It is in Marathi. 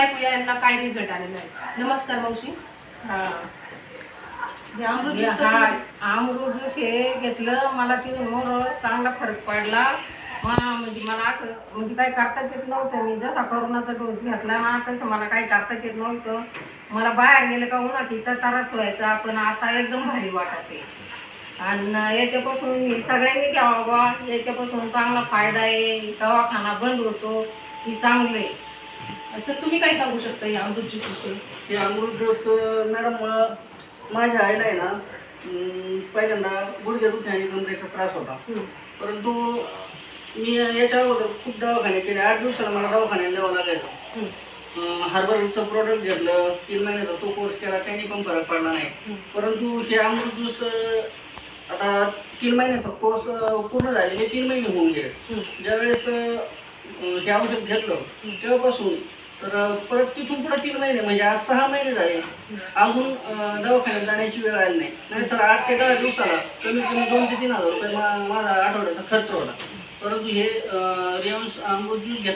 ऐकूया यांना काय रिझल्ट आलेला आहे? नमस्कार मावशी. हा. हे अमृत हे ज्यूस हा आहे? अमृत ज्यूस हे घेतलं. मला ती मोर चांगला फरक पडला. मला म्हणजे मला असं म्हणजे काही करताच येत नव्हतं. मी जसा करोनाचा डोस घेतला ना तसं मला काही करताच येत नव्हतं. मला बाहेर गेलं का उन्हात इथं त्रास व्हायचा. पण आता एकदम भारी वाटत. आणि याच्यापासून हे सगळ्यांनी घ्यावा बा याच्यापासून चांगला फायदा आहे. दवाखाना बंद होतो. ही चांगलं आहे. सर तुम्ही काय सांगू शकता या अमृत ज्यूस विषयी हे अमृत ज्यूस मॅडम माझ्या आईला आहे ना अं, पहिल्यांदा गुडघ्या दुखण्याने गंभीरचा त्रास होता. हम्म. परंतु मी याच्या अगोदर खूप दवाखाने केले. आठ दिवसाला मला दवाखान्यात न्यावं लागायचं. हम्म. अं, हार्बरचं प्रोडक्ट घेतलं. तीन महिन्याचा तो कोर्स केला. त्यांनी पण फरक पडला नाही. हम्म. परंतु हे अमृत ज्यूस अं, आता तीन महिन्याचा कोर्स पूर्ण झालेले तीन महिने होऊन गेले. हम्म. ज्यावेळेस अं, हे औषध घेतलं. तेव्हापासून तर परत तिथून पुढे तीन महिने म्हणजे आज सहा महिने झाले. अजून दवाखान्यात जाण्याची वेळ आली नाही. नाहीतर आठ ते दहा दिवसाला कमीत कमी दोन ते तीन हजार रुपये मा- माझा आठवड्याचा खर्च होता. परंतु हे रियन्स अमृत ज्यूस घेत